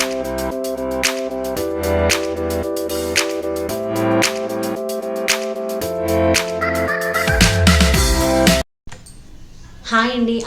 you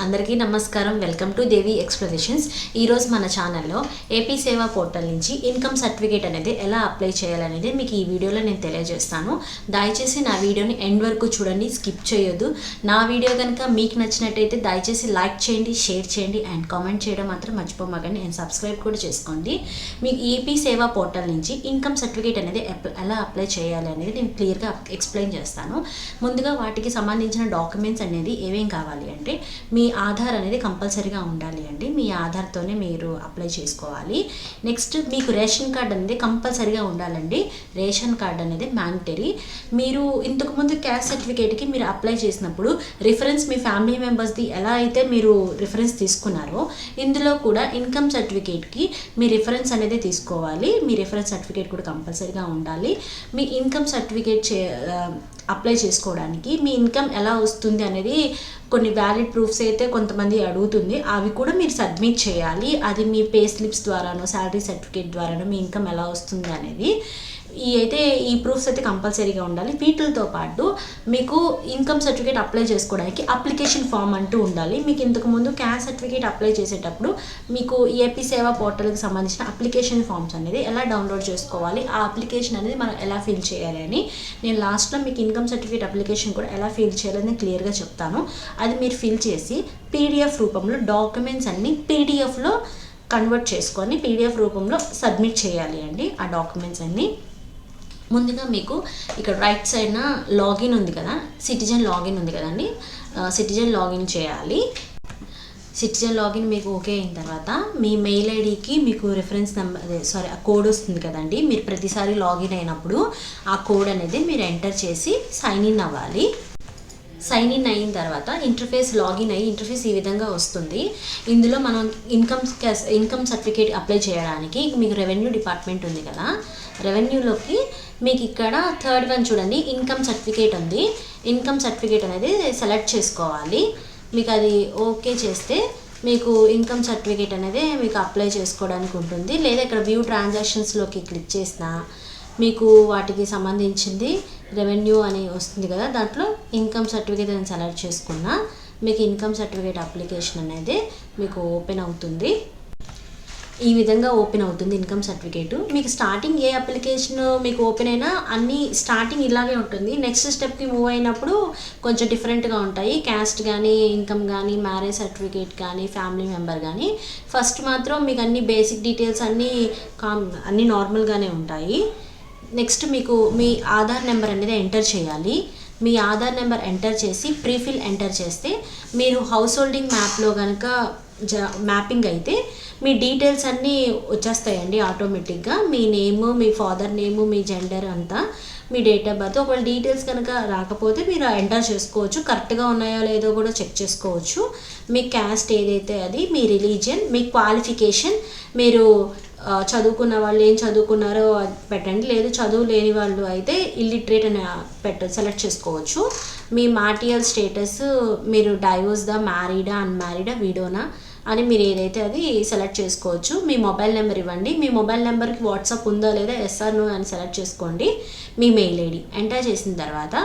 అందరికీ నమస్కారం. Welcome to Devi explanations ఈరోజు మన ఛానల్లో ఏపీ సేవా పోర్టల్ నుంచి ఇన్కమ్ సర్టిఫికేట్ అనేది ఎలా అప్లై చేయాలనేది మీకు ఈ వీడియోలో నేను తెలియజేస్తాను. దయచేసి నా వీడియోని ఎండ్ వరకు చూడండి స్కిప్ చేయొద్దు. నా వీడియో కనుక మీకు నచ్చినట్టయితే దయచేసి లైక్ చేయండి షేర్ చేయండి అండ్ కామెంట్ చేయడం మాత్రం మర్చిపోమాకండి. అండ్ సబ్స్క్రైబ్ కూడా చేసుకోండి. మీకు ఏపీ సేవా పోర్టల్ నుంచి ఇన్కమ్ సర్టిఫికేట్ అనేది ఎప్- ఎలా అప్లై చేయాలి అనేది నేను క్లియర్గా ఎక్స్ప్లెయిన్ చేస్తాను. ముందుగా వాటికి సంబంధించిన డాక్యుమెంట్స్ అనేది ఏమేం కావాలి అంటే మీ ఆధార్ అనేది కంపల్సరీగా ఉండాలి అండి. మీ ఆధార్తోనే మీరు అప్లై చేసుకోవాలి. నెక్స్ట్ మీకు రేషన్ కార్డ్ అనేది కంపల్సరీగా ఉండాలండి. రేషన్ కార్డ్ అనేది మ్యాండటరీ మీరు ఇంతకుముందు క్యాస్ట్ సర్టిఫికేట్కి మీరు అప్లై చేసినప్పుడు రిఫరెన్స్ మీ ఫ్యామిలీ మెంబర్స్ది ఎలా అయితే మీరు రిఫరెన్స్ తీసుకున్నారో ఇందులో కూడా ఇన్కమ్ సర్టిఫికేట్కి మీ రిఫరెన్స్ అనేది తీసుకోవాలి. మీ రిఫరెన్స్ సర్టిఫికేట్ కూడా కంపల్సరీగా ఉండాలి. మీ ఇన్కమ్ సర్టిఫికేట్ చే అప్లై చేసుకోవడానికి మీ ఇన్కమ్ ఎలా వస్తుంది అనేది కొన్ని వ్యాలిడ్ ప్రూఫ్స్ అయితే కొంతమంది అడుగుతుంది. అవి కూడా మీరు సబ్మిట్ చేయాలి. అది మీ పే స్లిప్స్ ద్వారానో శాలరీ సర్టిఫికేట్ ద్వారానో మీ ఇన్కమ్ ఎలా వస్తుంది అనేది. ఈ అయితే ఈ ప్రూఫ్స్ అయితే కంపల్సరీగా ఉండాలి. వీటితో పాటు మీకు ఇన్కమ్ సర్టిఫికేట్ అప్లై చేసుకోవడానికి అప్లికేషన్ ఫామ్ అంటూ ఉండాలి. మీకు ఇంతకు ముందు క్యాస్ట్ సర్టిఫికేట్ అప్లై చేసేటప్పుడు మీకు ఏపీ సేవా పోర్టల్కి సంబంధించిన అప్లికేషన్ ఫామ్స్ అనేది ఎలా డౌన్లోడ్ చేసుకోవాలి ఆ అప్లికేషన్ అనేది మనం ఎలా ఫిల్ చేయాలి అని నేను లాస్ట్లో మీకు ఇన్కమ్ సర్టిఫికేట్ అప్లికేషన్ కూడా ఎలా ఫిల్ చేయాలని క్లియర్గా చెప్తాను. అది మీరు ఫిల్ చేసి పీడిఎఫ్ రూపంలో డాక్యుమెంట్స్ అన్నీ పీడిఎఫ్లో కన్వర్ట్ చేసుకొని పీడిఎఫ్ రూపంలో సబ్మిట్ చేయాలి అండి. ఆ డాక్యుమెంట్స్ అన్నీ ముందుగా మీకు ఇక్కడ రైట్ సైడ్న లాగిన్ ఉంది కదా సిటిజన్ లాగిన్ ఉంది కదండి. సిటిజన్ లాగిన్ చేయాలి. సిటిజన్ లాగిన్ మీకు ఓకే అయిన తర్వాత మీ మెయిల్ ఐడికి మీకు రిఫరెన్స్ నెంబర్ సారీ ఆ కోడ్ వస్తుంది కదండి. మీరు ప్రతిసారి లాగిన్ అయినప్పుడు ఆ కోడ్ అనేది మీరు ఎంటర్ చేసి సైన్ ఇన్ అవ్వాలి. సైన్ ఇన్ అయిన తర్వాత ఇంటర్ఫేస్ లాగిన్ అయ్యి ఇంటర్ఫేస్ ఈ విధంగా వస్తుంది. ఇందులో మనం ఇన్కమ్ ఇన్కమ్ సర్టిఫికేట్ అప్లై చేయడానికి మీకు రెవెన్యూ డిపార్ట్మెంట్ ఉంది కదా. రెవెన్యూలోకి మీకు ఇక్కడ థర్డ్ వన్ చూడండి ఇన్కమ్ సర్టిఫికేట్ ఉంది. ఇన్కమ్ సర్టిఫికేట్ అనేది సెలెక్ట్ చేసుకోవాలి. మీకు అది ఓకే చేస్తే మీకు ఇన్కమ్ సర్టిఫికేట్ అనేది మీకు అప్లై చేసుకోవడానికి ఉంటుంది. లేదా ఇక్కడ వ్యూ ట్రాన్సాక్షన్స్లోకి క్లిక్ చేసిన మీకు వాటికి సంబంధించింది రెవెన్యూ అని వస్తుంది కదా దాంట్లో ఇన్కమ్ సర్టిఫికేట్ అని సెలెక్ట్ చేసుకున్నా మీకు ఇన్కమ్ సర్టిఫికేట్ అప్లికేషన్ అనేది మీకు ఓపెన్ అవుతుంది. ఈ విధంగా ఓపెన్ అవుతుంది ఇన్కమ్ సర్టిఫికేట్ మీకు స్టార్టింగ్ ఏ అప్లికేషన్ మీకు ఓపెన్ అయినా అన్ని స్టార్టింగ్ ఇలాగే ఉంటుంది. నెక్స్ట్ స్టెప్కి మూవ్ అయినప్పుడు కొంచెం డిఫరెంట్గా ఉంటాయి. క్యాస్ట్ కానీ ఇన్కమ్ కానీ మ్యారేజ్ సర్టిఫికేట్ కానీ ఫ్యామిలీ మెంబర్ కానీ ఫస్ట్ మాత్రం మీకు అన్ని బేసిక్ డీటెయిల్స్ అన్నీ కామ్ అన్నీ నార్మల్గానే ఉంటాయి. నెక్స్ట్ మీకు మీ ఆధార్ నెంబర్ అనేది ఎంటర్ చేయాలి. మీ ఆధార్ నెంబర్ ఎంటర్ చేసి ప్రీఫిల్ ఎంటర్ చేస్తే మీరు హౌస్ హోల్డింగ్ మ్యాప్లో కనుక జా మ్యాపింగ్ అయితే మీ డీటెయిల్స్ అన్నీ వచ్చేస్తాయండి ఆటోమేటిక్గా మీ నేము మీ ఫాదర్ నేము మీ జెండర్ అంతా మీ డేట్ ఆఫ్ బర్త్ ఒకవేళ డీటెయిల్స్ కనుక రాకపోతే మీరు ఎంటర్ చేసుకోవచ్చు. కరెక్ట్గా ఉన్నాయో లేదో కూడా చెక్ చేసుకోవచ్చు. మీ క్యాస్ట్ ఏదైతే అది మీ రిలీజియన్ మీ క్వాలిఫికేషన్ మీరు చదువుకున్న వాళ్ళు ఏం చదువుకున్నారో అది పెట్టండి. లేదు చదువు లేని వాళ్ళు అయితే ఇల్లిటరేట్ అని పెట్ట సెలెక్ట్ చేసుకోవచ్చు. మీ మాటియల్ స్టేటస్ మీరు డైవోర్స్దా మ్యారీడా అన్మ్యారీడా వీడోనా అని మీరు ఏదైతే అది సెలెక్ట్ చేసుకోవచ్చు. మీ మొబైల్ నెంబర్ ఇవ్వండి. మీ మొబైల్ నెంబర్కి వాట్సాప్ ఉందో లేదా ఎస్ఆర్ నో అని సెలెక్ట్ చేసుకోండి. మీ మెయిల్ ఐడి. ఎంటర్ చేసిన తర్వాత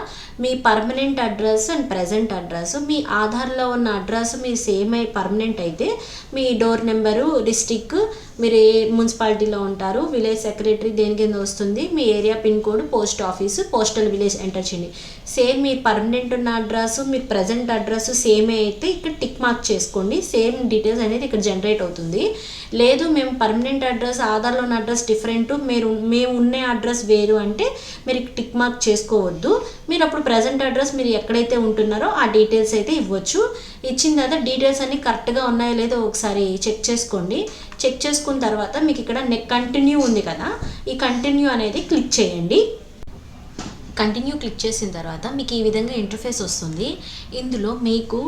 మీ permanent address and present address మీ ఆధార్లో ఉన్న అడ్రస్ మీ సేమ్ అయి పర్మనెంట్ అయితే మీ డోర్ నెంబరు డిస్టిక్ మీరు ఏ మున్సిపాలిటీలో ఉంటారు విలేజ్ సెక్రటరీ దేని కింద వస్తుంది మీ area pin code post office postal village enter చేయండి. సేమ్ మీ పర్మనెంట్ ఉన్న అడ్రస్ మీ ప్రజెంట్ అడ్రస్ సేమే అయితే ఇక్కడ టిక్ మార్క్ చేసుకోండి. సేమ్ డీటెయిల్స్ అనేది ఇక్కడ జనరేట్ అవుతుంది. లేదు మేము పర్మనెంట్ అడ్రస్ ఆధార్లో ఉన్న అడ్రస్ డిఫరెంట్ మీరు మేము ఉన్న అడ్రస్ వేరు అంటే మీరు టిక్ మార్క్ చేసుకోవద్దు. మీరు అప్పుడు ప్రజెంట్ అడ్రస్ మీరు ఎక్కడైతే ఉంటున్నారో ఆ డీటెయిల్స్ అయితే ఇవ్వచ్చు. ఇచ్చిన తర్వాత డీటెయిల్స్ అన్ని కరెక్ట్గా ఉన్నాయో లేదో ఒకసారి చెక్ చేసుకోండి. చెక్ చేసుకున్న తర్వాత మీకు ఇక్కడ నెక్ కంటిన్యూ ఉంది కదా ఈ కంటిన్యూ అనేది క్లిక్ చేయండి. కంటిన్యూ క్లిక్ చేసిన తర్వాత మీకు ఈ విధంగా ఇంటర్ఫేస్ వస్తుంది. ఇందులో మీకు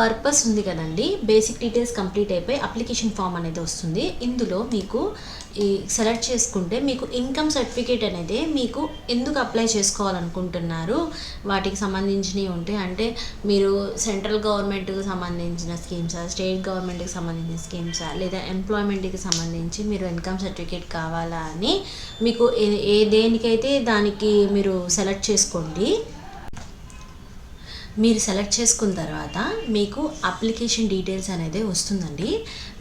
పర్పస్ ఉంది కదండి. బేసిక్ డీటెయిల్స్ కంప్లీట్ అయిపోయి అప్లికేషన్ ఫామ్ అనేది వస్తుంది. ఇందులో మీకు ఈ సెలెక్ట్ చేసుకుంటే మీకు ఇన్కమ్ సర్టిఫికేట్ అనేది మీకు ఎందుకు అప్లై చేసుకోవాలనుకుంటున్నారు? వాటికి సంబంధించినవి ఉంటాయి. అంటే మీరు సెంట్రల్ గవర్నమెంట్కి సంబంధించిన స్కీమ్సా స్టేట్ గవర్నమెంట్కి సంబంధించిన స్కీమ్సా లేదా ఎంప్లాయ్మెంట్కి సంబంధించి మీరు ఇన్కమ్ సర్టిఫికేట్ కావాలా అని మీకు ఏ ఏ దేనికైతే దానికి మీరు సెలెక్ట్ చేసుకోండి. మీరు సెలెక్ట్ చేసుకున్న తర్వాత మీకు అప్లికేషన్ డీటెయిల్స్ అనేది వస్తుందండి.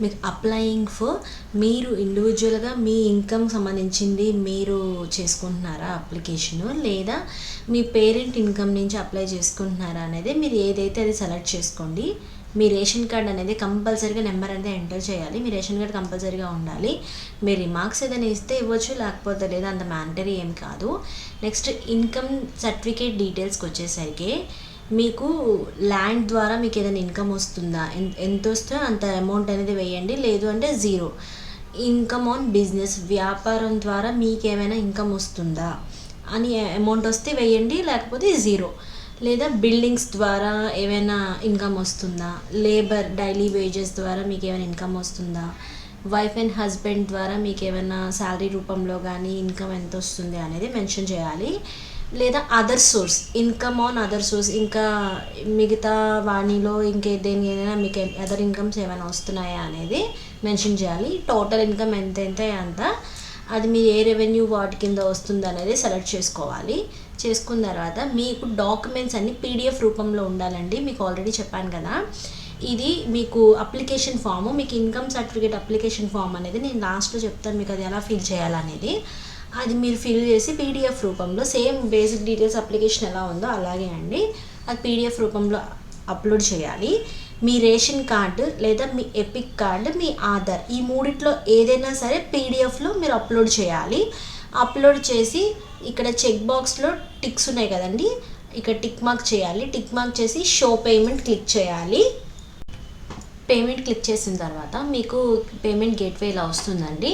మీకు అప్లయింగ్ ఫర్ మీరు ఇండివిజువల్గా మీ ఇన్కమ్ సంబంధించింది మీరు చేసుకుంటున్నారా అప్లికేషను లేదా మీ పేరెంట్ ఇన్కమ్ నుంచి అప్లై చేసుకుంటున్నారా అనేది మీరు ఏదైతే అది సెలెక్ట్ చేసుకోండి మీ రేషన్ కార్డ్ అనేది కంపల్సరీగా నెంబర్ అనేది ఎంటర్ చేయాలి. మీ రేషన్ కార్డ్ కంపల్సరీగా ఉండాలి. మీ రిమార్క్స్ ఏదైనా ఇస్తే ఇవ్వచ్చు లేకపోతే లేదా అంత మ్యాండరీ ఏం కాదు. నెక్స్ట్ ఇన్కమ్ సర్టిఫికేట్ డీటెయిల్స్కి వచ్చేసరికి మీకు ల్యాండ్ ద్వారా మీకు ఏదైనా ఇన్కమ్ వస్తుందా? ఎన్- ఎంత వస్తే అంత అమౌంట్ అనేది వేయండి. లేదు అంటే జీరో ఇన్కమ్ ఆన్ బిజినెస్ వ్యాపారం ద్వారా మీకు ఏమైనా ఇన్కమ్ వస్తుందా? అని అమౌంట్ వస్తే వేయండి. లేకపోతే జీరో లేదా బిల్డింగ్స్ ద్వారా ఏమైనా ఇన్కమ్ వస్తుందా? లేబర్ డైలీ వేజెస్ ద్వారా మీకు ఏమైనా ఇన్కమ్ వస్తుందా? వైఫ్ అండ్ హస్బెండ్ ద్వారా మీకు ఏమైనా శాలరీ రూపంలో కానీ ఇన్కమ్ ఎంత వస్తుంది అనేది మెన్షన్ చేయాలి. లేదా other source income on other source ఇంకా మిగతా వాణిలో ఇంకే దేని ఏదైనా మీకు అదర్ ఇన్కమ్స్ ఏమైనా వస్తున్నాయా అనేది మెన్షన్ చేయాలి. టోటల్ ఇన్కమ్ ఎంత ఎంత అంత అది మీ ఏ రెవెన్యూ వార్డ్ కింద వస్తుంది అనేది సెలెక్ట్ చేసుకోవాలి. చేసుకున్న తర్వాత మీకు డాక్యుమెంట్స్ అన్ని పీడిఎఫ్ రూపంలో ఉండాలండి. మీకు ఆల్రెడీ చెప్పాను కదా. ఇది మీకు అప్లికేషన్ ఫామ్ మీకు ఇన్కమ్ సర్టిఫికేట్ అప్లికేషన్ ఫామ్ అనేది నేను లాస్ట్లో చెప్తాను మీకు అది ఎలా ఫిల్ చేయాలనేది. అది మీరు ఫిల్ చేసి పీడిఎఫ్ రూపంలో సేమ్ బేసిక్ డీటెయిల్స్ అప్లికేషన్ ఎలా ఉందో అలాగే అండి. అది పీడిఎఫ్ రూపంలో అప్లోడ్ చేయాలి. మీ రేషన్ కార్డు లేదా మీ ఎపిక్ కార్డు మీ ఆధార్ ఈ మూడిట్లో ఏదైనా సరే పీడిఎఫ్లో మీరు అప్లోడ్ చేయాలి. అప్లోడ్ చేసి ఇక్కడ చెక్ బాక్స్లో టిక్స్ ఉన్నాయి కదండి. ఇక్కడ టిక్ మార్క్ చేయాలి. టిక్ మార్క్ చేసి షో పేమెంట్ క్లిక్ చేయాలి. పేమెంట్ క్లిక్ చేసిన తర్వాత మీకు పేమెంట్ గేట్వే ఇలా వస్తుందండి.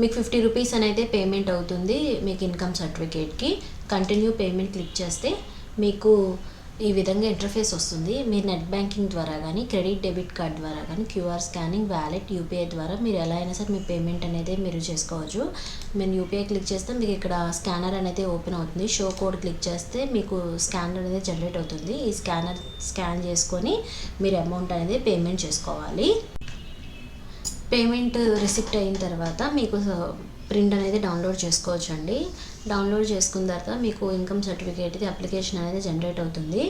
మీకు ఫిఫ్టీ రూపీస్ అనేది పేమెంట్ అవుతుంది మీకు ఇన్కమ్ సర్టిఫికేట్కి. కంటిన్యూ పేమెంట్ క్లిక్ చేస్తే మీకు ఈ విధంగా ఇంటర్ఫేస్ వస్తుంది. మీరు నెట్ బ్యాంకింగ్ ద్వారా కానీ క్రెడిట్ డెబిట్ కార్డ్ ద్వారా కానీ క్యూఆర్ స్కానింగ్ వ్యాలెట్ యూపీఐ ద్వారా మీరు ఎలా అయినా సరే మీ పేమెంట్ అనేది మీరు చేసుకోవచ్చు. మేము యూపీఐ క్లిక్ చేస్తే మీకు ఇక్కడ స్కానర్ అనేది ఓపెన్ అవుతుంది. షో కోడ్ క్లిక్ చేస్తే మీకు స్కానర్ అనేది జనరేట్ అవుతుంది. ఈ స్కానర్ స్కాన్ చేసుకొని మీరు అమౌంట్ అనేది పేమెంట్ చేసుకోవాలి. పేమెంట్ రిసిప్ట్ అయిన తర్వాత మీకు ప్రింట్ అనేది డౌన్లోడ్ చేసుకోవచ్చు అండి డౌన్లోడ్ చేసుకున్న తర్వాత మీకు ఇన్కమ్ సర్టిఫికేట్ది అప్లికేషన్ అనేది జనరేట్ అవుతుంది.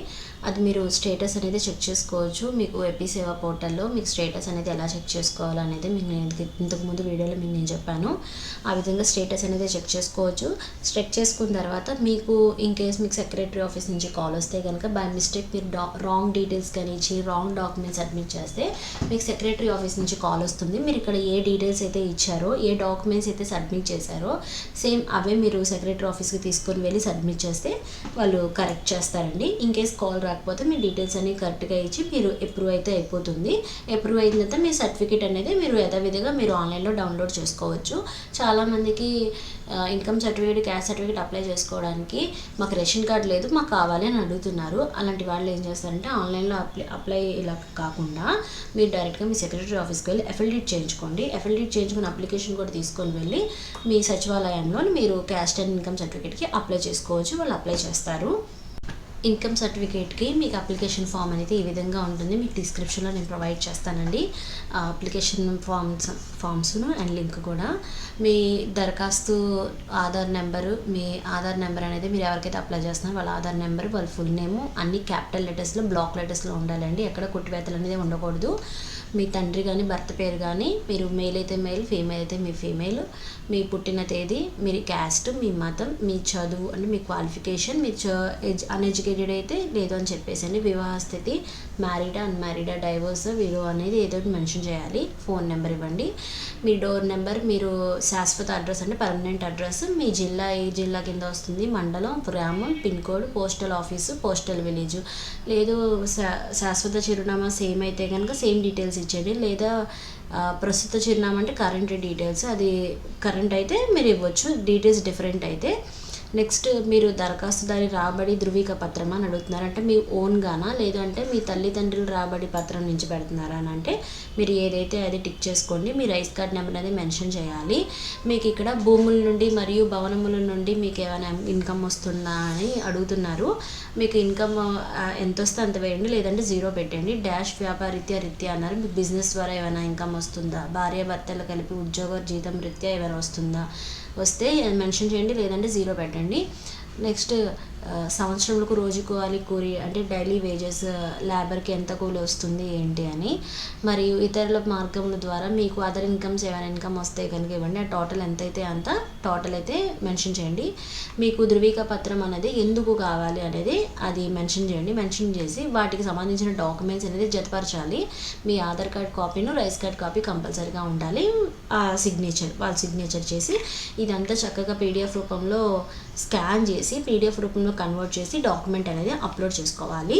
అది మీరు స్టేటస్ అనేది చెక్ చేసుకోవచ్చు. మీకు ఏపీ సేవా పోర్టల్లో మీకు స్టేటస్ అనేది ఎలా చెక్ చేసుకోవాలనేది మీకు నేను ఇంతకు- ముందు వీడియోలో మీకు నేను చెప్పాను. ఆ విధంగా స్టేటస్ అనేది చెక్ చేసుకోవచ్చు. చెక్ చేసుకున్న తర్వాత మీకు ఇన్ కేస్ మీకు సెక్రటరీ ఆఫీస్ నుంచి కాల్ వస్తే కనుక బై మిస్టేక్ మీరు డా రాంగ్ డీటెయిల్స్ కానీ ఇచ్చి రాంగ్ డాక్యుమెంట్స్ సబ్మిట్ చేస్తే మీకు సెక్రటరీ ఆఫీస్ నుంచి కాల్ వస్తుంది. మీరు ఇక్కడ ఏ డీటెయిల్స్ అయితే ఇచ్చారో ఏ డాక్యుమెంట్స్ అయితే సబ్మిట్ చేశారో సేమ్ అవే మీరు సెక్రటరీ ఆఫీస్కి తీసుకొని వెళ్ళి సబ్మిట్ చేస్తే వాళ్ళు కరెక్ట్ చేస్తారండి. ఇన్ కేస్ కాల్ రాకపోతే మీ డీటెయిల్స్ అన్ని కరెక్ట్గా ఇచ్చి మీరు అప్రూవ్ అయితే అయిపోతుంది. అప్రూవ్ అయిన తర్వాత మీ సర్టిఫికేట్ అనేది మీరు యథావిధిగా మీరు ఆన్లైన్లో డౌన్లోడ్ చేసుకోవచ్చు. చాలామందికి income certificate caste certificate apply చేసుకోవడానికి మాకు రేషన్ కార్డ్ లేదు మాకు కావాలి అని అడుగుతున్నారు. అలాంటి వాళ్ళు ఏం చేస్తారంటే ఆన్లైన్లో అప్లై అప్లై ఇలా కాకుండా మీరు డైరెక్ట్గా మీ సెక్రటరీ ఆఫీస్కి వెళ్ళి ఎఫిలిడేట్ చేయించుకోండి. ఎఫిలిడేట్ చేయించుకున్న అప్లికేషన్ కూడా తీసుకొని వెళ్ళి మీ సచివాలయంలో మీరు క్యాస్ట్ అండ్ ఇన్కమ్ సర్టిఫికేట్కి అప్లై చేసుకోవచ్చు. వాళ్ళు అప్లై చేస్తారు. ఇన్కమ్ సర్టిఫికేట్కి మీకు అప్లికేషన్ ఫామ్ అనేది ఈ విధంగా ఉంటుంది. మీకు డిస్క్రిప్షన్లో నేను ప్రొవైడ్ చేస్తానండి. అప్లికేషన్ ఫామ్స్ ఫామ్స్ను అండ్ లింక్ కూడా. మీ దరఖాస్తు ఆధార్ నెంబరు మీ ఆధార్ నెంబర్ అనేది మీరు ఎవరికైతే అప్లై చేస్తున్నారో వాళ్ళ ఆధార్ నెంబర్ వాళ్ళ ఫుల్ నేము అన్ని క్యాపిటల్ లెటర్స్లో బ్లాక్ లెటర్స్లో ఉండాలండి. ఎక్కడ కుట్టివేతలు అనేది ఉండకూడదు. మీ తండ్రి కానీ భర్త పేరు కానీ మీరు మేల్ అయితే మేల్ ఫీమేల్ అయితే మీ ఫీమేల్. మీ పుట్టిన తేదీ మీ క్యాస్ట్ మీ మతం మీ చదువు అంటే మీ క్వాలిఫికేషన్ మీ అన్ఎడ్యుకేటెడ్ అయితే లేదు అని చెప్పేసి అండి వివాహ స్థితి మ్యారీడా అన్మ్యారీడా డైవోర్స్ వీరు అనేది ఏదో ఒకటి మెన్షన్ చేయాలి. ఫోన్ నెంబర్ ఇవ్వండి. మీ డోర్ నెంబర్ మీరు శాశ్వత అడ్రస్ అంటే పర్మనెంట్ అడ్రస్ మీ జిల్లా ఏ జిల్లా కింద వస్తుంది? మండలం గ్రామం pin code postal office postal village లేదు శా- శాశ్వత చిరునామా సేమ్ అయితే కనుక సేమ్ డీటెయిల్స్ ఇచ్చేయండి. లేదా ప్రస్తుత చిరునామా అంటే కరెంట్ డీటెయిల్స్ అది కరెంట్ అయితే మీరు ఇవ్వచ్చు. డీటెయిల్స్ డిఫరెంట్ అయితే. నెక్స్ట్ మీరు దరఖాస్తుదారి రాబడి ధృవీక పత్రం అని అడుగుతున్నారు. అంటే మీ ఓన్గానా లేదంటే మీ తల్లిదండ్రులు రాబడి పత్రం నుంచి పెడుతున్నారా అని అంటే మీరు ఏదైతే అది టిక్ చేసుకోండి మీ రైస్ కార్డ్ నెంబర్ అనేది మెన్షన్ చేయాలి. మీకు ఇక్కడ భూముల నుండి మరియు భవనముల నుండి మీకు ఏమైనా ఇన్కమ్ వస్తుందా అని అడుగుతున్నారు. మీకు ఇన్కమ్ ఎంత వస్తే అంత వేయండి లేదంటే జీరో పెట్టండి డాష్ వ్యాపార రీత్యా రీత్యా అన్నారు. మీ బిజినెస్ ద్వారా ఏమైనా ఇన్కమ్ వస్తుందా? భార్య భర్తలు కలిపి ఉద్యోగ జీతం రీత్యా ఏమైనా వస్తుందా? వస్తే మెన్షన్ చేయండి లేదంటే జీరో పెట్టండి. నెక్స్ట్ ఆ, రోజుకు రోజు కూలి అంటే డైలీ వేజెస్ లేబర్కి ఎంత కూలి వస్తుంది ఏంటి అని. మరియు ఇతరుల మార్గముల ద్వారా మీకు అదర్ ఇన్కమ్స్ ఏమైనా ఇన్కమ్ వస్తే కనుక ఇవ్వండి. ఆ టోటల్ ఎంత అయితే అంత టోటల్ అయితే మెన్షన్ చేయండి. మీకు ధృవీక పత్రం అనేది ఎందుకు కావాలి అనేది అది మెన్షన్ చేయండి. మెన్షన్ చేసి వాటికి సంబంధించిన డాక్యుమెంట్స్ అనేది జతపరచాలి. మీ ఆధార్ కార్డ్ కాపీను రైస్ కార్డ్ కాపీ కంపల్సరీగా ఉండాలి. ఆ సిగ్నేచర్ వాళ్ళ సిగ్నేచర్ చేసి ఇదంతా చక్కగా పీడిఎఫ్ రూపంలో స్కాన్ చేసి పీడిఎఫ్ రూపంలో కన్వర్ట్ చేసి డాక్యుమెంట్ అనేది అప్లోడ్ చేసుకోవాలి.